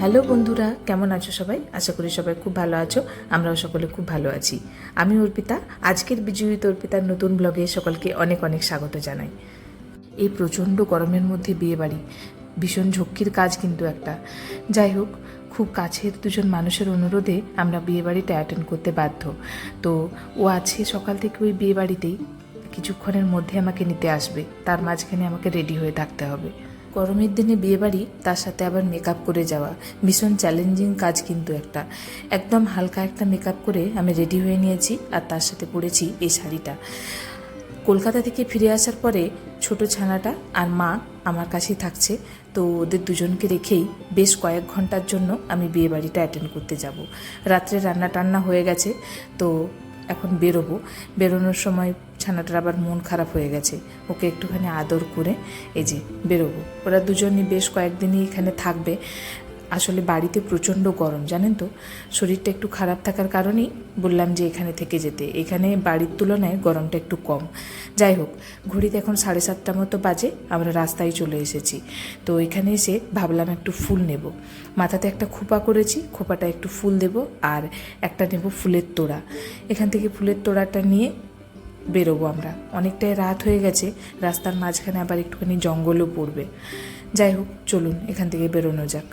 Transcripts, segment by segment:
Hello বন্ধুরা, কেমন আছো সবাই? আশা করি সবাই খুব ভালো আছো, আমরাও সকলে খুব ভালো আছি। আমি অর্পিতা, আজকের বিজয়িত অর্পিতার নতুন ব্লগে সকলকে অনেক অনেক স্বাগত জানাই। এই প্রচণ্ড গরমের মধ্যে বিয়ে বাড়ি ভীষণ ঝক্কির কাজ কিন্তু একটা। যাই হোক, খুব কাছের দুজন মানুষের অনুরোধে আমরা বিয়ে বাড়িটা অ্যাটেন্ড করতে বাধ্য। তো ও আছে সকাল থেকে ওই বিয়ে বাড়িতেই কিছুক্ষণের মধ্যে আমাকে নিতে আসবে, তার মাঝখানে আমাকে রেডি হয়ে থাকতে হবে। গরমের দিনে বিয়েবাড়ি, তার সাথে আবার মেকআপ করে যাওয়া। ভীষণ চ্যালেঞ্জিং কাজ কিন্তু একটা। একদম হালকা একটা মেকআপ করে আমি রেডি হয়ে নিয়েছি আর তার সাথে পরেছি এই শাড়িটা। কলকাতা থেকে ফিরে আসার পরে ছোট ছানাটা আর মা আমার কাছেই থাকছে, তো ওদের দুজনকে রেখেই বেশ কয়েক ঘণ্টার জন্য আমি বিয়ে বাড়িটা অ্যাটেন্ড করতে যাব। রাত্রে রান্না টান্না হয়ে গেছে, তো এখন বেরোবো। বেরোনোর সময় ছানাটার আবার মন খারাপ হয়ে গেছে। ওকে একটুখানি আদর করে এই যে বেরোবো। ওরা দুজনই বেশ কয়েকদিনই এখানে থাকবে। আসলে বাড়িতে প্রচণ্ড গরম, জানেন তো? শরীরটা একটু খারাপ থাকার কারণেই বললাম যে এখানে থেকে যেতে। এখানে বাড়ির তুলনায় গরমটা একটু কম। যাই হোক, ঘড়িতে এখন সাড়ে সাতটা মতো বাজে, আমরা রাস্তায় চলে এসেছি। তো এখানে এসে ভাবলাম একটু ফুল নেব। মাথাতে একটা খোপা করেছি খোপাটা একটু ফুল দেব আর একটা নেব ফুলের তোড়া। এখান থেকে ফুলের তোড়াটা নিয়ে বেরোবো আমরা। অনেকটাই রাত হয়ে গেছে, রাস্তার মাঝখানে আবার একটুখানি জঙ্গলও পড়বে। যাই হোক, চলুন, এখান থেকে বেরোনো যাক।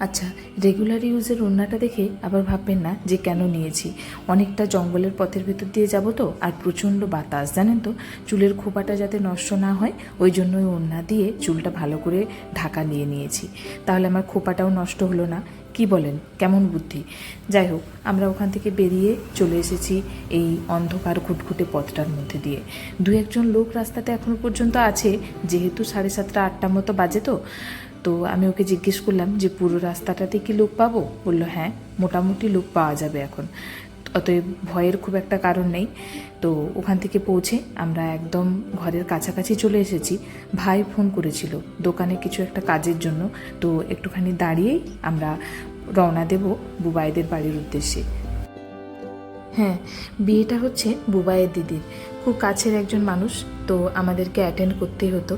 আচ্ছা রেগুলার ইউজের ওড়নাটা দেখে আবার ভাববেন না যে কেন নিয়েছি। অনেকটা জঙ্গলের পথের ভিতর দিয়ে যাব তো, আর প্রচণ্ড বাতাস। জানেন তো, চুলের খোপাটা যাতে নষ্ট না হয়, ওই জন্য ওই ওড়না দিয়ে চুলটা ভালো করে ঢাকা নিয়ে নিয়েছি। তাহলে আমার খোপাটাও নষ্ট হলো না। কি বলেন? কেমন বুদ্ধি? যাই হোক, আমরা ওখান থেকে বেরিয়ে চলে এসেছি এই অন্ধকার ঘুটঘুটে পথটার মধ্যে দিয়ে। দু একজন লোক রাস্তাতে এখনও পর্যন্ত আছে, যেহেতু সাড়ে সাতটা, আটটা মতো বাজে তো। তো আমি ওকে জিজ্ঞেস করলাম যে, পুরো রাস্তাটাতে কি লোক পাবো? বলল হ্যাঁ মোটামুটি লোক পাওয়া যাবে এখন। অতএব ভয়ের খুব একটা কারণ নেই। তো ওখান থেকে পৌঁছে আমরা একদম ঘরের কাছাকাছি চলে এসেছি। ভাই ফোন করেছিল দোকানে কিছু একটা কাজের জন্য। তো একটুখানি দাঁড়িয়েই আমরা রওনা দেব বুবাইদের বাড়ির উদ্দেশ্যে। হ্যাঁ বিয়েটা হচ্ছে বুবাইয়ের দিদির। খুব কাছের একজন মানুষ, তো আমাদেরকে অ্যাটেন্ড করতেই হতো।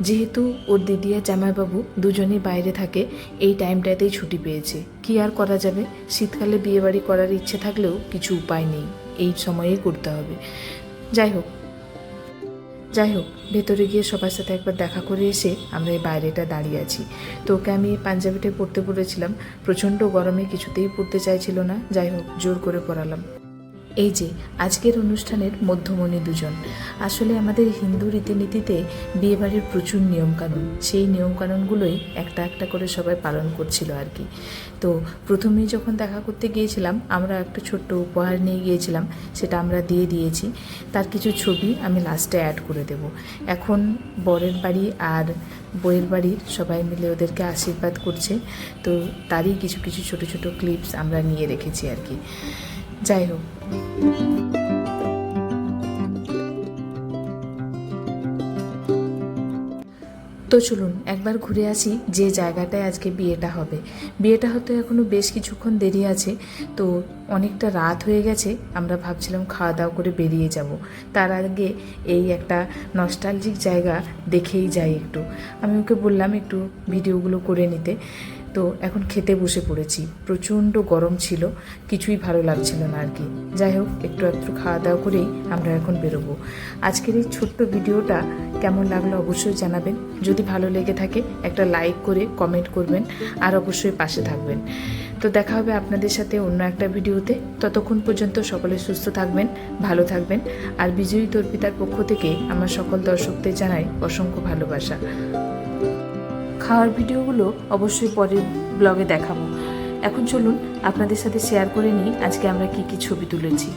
যেহেতু ওর দিদি আর জামাইবাবু দুজনেই বাইরে থাকে, এই টাইমটাতেই ছুটি পেয়েছে। কি আর করা যাবে? শীতকালে বিয়েবাড়ি করার ইচ্ছে থাকলেও কিছু উপায় নেই। এই সময়েই করতে হবে। যাই হোক যাই হোক, ভেতরে গিয়ে সবার সাথে একবার দেখা করে এসে আমরা এই বাইরেটা দাঁড়িয়ে আছি। তো ওকে আমি পাঞ্জাবিটা পড়তে পড়েছিলাম প্রচণ্ড গরমে কিছুতেই পড়তে চাইছিল না। যাই হোক, জোর করে পরালাম এই যে, আজকের অনুষ্ঠানের মধ্যমণি দুজন। আসলে আমাদের হিন্দু রীতিনীতিতে বিয়েবাড়ির প্রচুর নিয়মকানুন। সেই নিয়মকানুনগুলোই একটা একটা করে সবাই পালন করছিল আর কি। তো প্রথমেই যখন দেখা করতে গিয়েছিলাম, আমরা একটা ছোট্ট উপহার নিয়ে গিয়েছিলাম, সেটা আমরা দিয়ে দিয়েছি। তার কিছু ছবি আমি লাস্টে অ্যাড করে দেব। এখন বরের বাড়ি আর বইয়ের বাড়ির সবাই মিলে ওদেরকে আশীর্বাদ করছে। তো তারই কিছু কিছু ছোট ছোট ক্লিপস আমরা নিয়ে রেখেছি আর কি। যাই হোক। তো চলুন, একবার ঘুরে আসি যে জায়গাটায় আজকে বিয়েটা হবে। বিয়েটা হতে এখনও বেশ কিছুক্ষণ দেরি আছে, তো অনেকটা রাত হয়ে গেছে, আমরা ভাবছিলাম খাওয়া দাওয়া করে বেরিয়ে যাব। তার আগে এই একটা নস্টালজিক জায়গা দেখেই যাই একটু। আমি ওকে বললাম একটু ভিডিওগুলো করে নিতে। তো এখন খেতে বসে পড়েছি। প্রচণ্ড গরম ছিল, কিছুই ভালো লাগছিল না আর কি। যাই হোক একটু একটু খাওয়া দাওয়া করেই আমরা এখন বেরোবো। আজকের এই ছোট্ট ভিডিওটা কেমন লাগল অবশ্যই জানাবেন। যদি ভালো লেগে থাকে, একটা লাইক করে কমেন্ট করবেন আর অবশ্যই পাশে থাকবেন। তো দেখা হবে আপনাদের সাথে অন্য একটা ভিডিওতে। ততক্ষণ পর্যন্ত সকলে সুস্থ থাকবেন, ভালো থাকবেন। আর বিজয়ী তর্পিতার পক্ষ থেকে আমার সকল দর্শকদের জানাই অসংখ্য ভালোবাসা। খাওয়ার ভিডিওগুলো অবশ্যই পরের ব্লগে দেখাবো। এখন চলুন আপনাদের সাথে শেয়ার করে নিই আজকে আমরা কি কি ছবি তুলেছি।